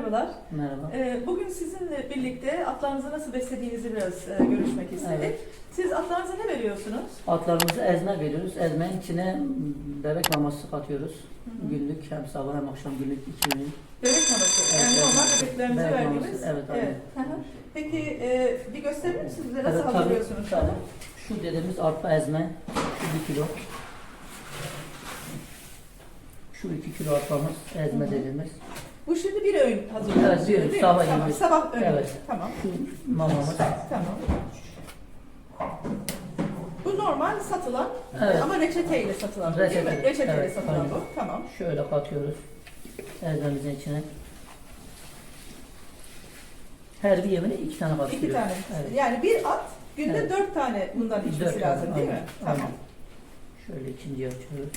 merhabalar. Merhaba. Ee, Bugün sizinle birlikte atlarınızı nasıl beslediğinizi biraz e, görüşmek istedik. Evet. Siz atlarınıza ne veriyorsunuz? Atlarımızı ezme veriyoruz. Ezmenin içine bebek maması katıyoruz. Hı hı. Günlük hem sabah hem akşam günlük iki öğün. Bebek maması. Yani Evet, normal evet. bebeklerimize Bebek verdiğimiz. maması, evet, aynen. Hı hı. Peki e, bir gösterir misiniz bize nasıl Evet, tabii, hazırlıyorsunuz? tabii. Şu dediğimiz arpa ezme, şu bir kilo. Şu iki kilo arpamız ezme dediğimiz. Bu şimdi bir öğün hazırlıyorsunuz Evet, bir öğün, değil mi? sabah yemeği. Sabah öğün. Evet. Tamam. Mamamız. Tamam. Bu normal satılan Evet. ama reçeteyle satılan bu değil mi? Reçete, Reçeteyle evet, satılan aynen. bu. Tamam. Şöyle katıyoruz ezmemizin içine. Her bir yemine iki tane katıyoruz. İki tane. Evet. Yani bir at günde Evet. dört tane bundan içmesi Dört tane, lazım değil mi? aynen, Tamam. aynen. Şöyle ikinciyi açıyoruz.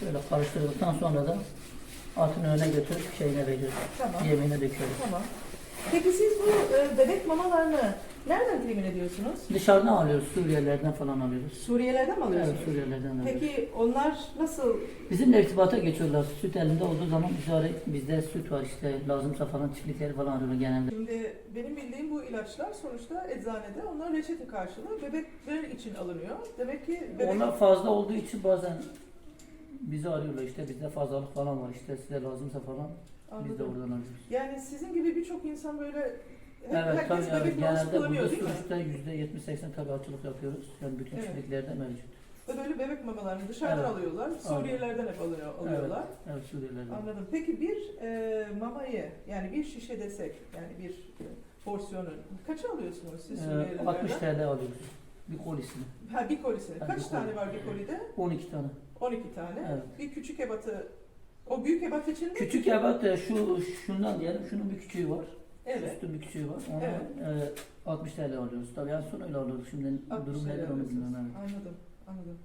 Şöyle. Karıştırdıktan sonra da atın önüne götürüp şeyine veriyoruz. Tamam. Yemeğine döküyoruz. Tamam. Peki siz bu e, bebek mamalarını nereden temin ediyorsunuz? Dışarıdan alıyoruz, Suriyelilerden falan alıyoruz. Suriyelerden mi Evet, alıyorsunuz? Suriyelilerden alıyoruz. Peki onlar nasıl? Bizimle irtibata geçiyorlar. Süt elinde olduğu zaman arayıp bizde süt var işte lazımsa falan çiftlikleri falan arıyorlar genelde. Şimdi benim bildiğim bu ilaçlar sonuçta eczanede onlar reçete karşılığı bebekler için alınıyor. Demek ki bebek... Onlar fazla olduğu için bazen bizi arıyorlar işte bizde fazlalık falan var işte size lazımsa falan biz de Anladım. oradan alıyoruz. Yani sizin gibi birçok insan böyle hep, Evet tabii herkes evet, bebek maması genelde kullanıyor burada değil mi? sonuçta yüzde yetmiş seksen tabii açılık yapıyoruz. Yani bütün Evet. çiftliklerde mevcut. Ve böyle bebek mamalarını dışarıdan Evet. alıyorlar. Suriyelilerden hep alıyor, alıyorlar. Evet Suriyelilerden. Anladım. Peki bir e, mamayı yani bir şişe desek yani bir e, porsiyonu kaça alıyorsunuz siz Ee, Suriyelilerden? 60 TL alıyoruz. Bir kolisini. Ha bir kolisini. Ha, Kaç bir tane koli. var bir kolide? 12 tane. 12 tane. Evet. Bir küçük ebatı o büyük ebat için mi? Küçük ebat da şu şundan diyelim şunun bir küçüğü var. Evet. Üstün bir küçüğü var. Onu Evet. e, 60 TL alıyoruz. Tabii en son öyle alıyoruz. Şimdi 60 durum nedir onu bilmiyorum. Evet. Anladım. Anladım.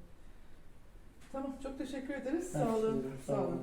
Tamam. Çok teşekkür ederiz. Sağ olun. Sağ olun. olun.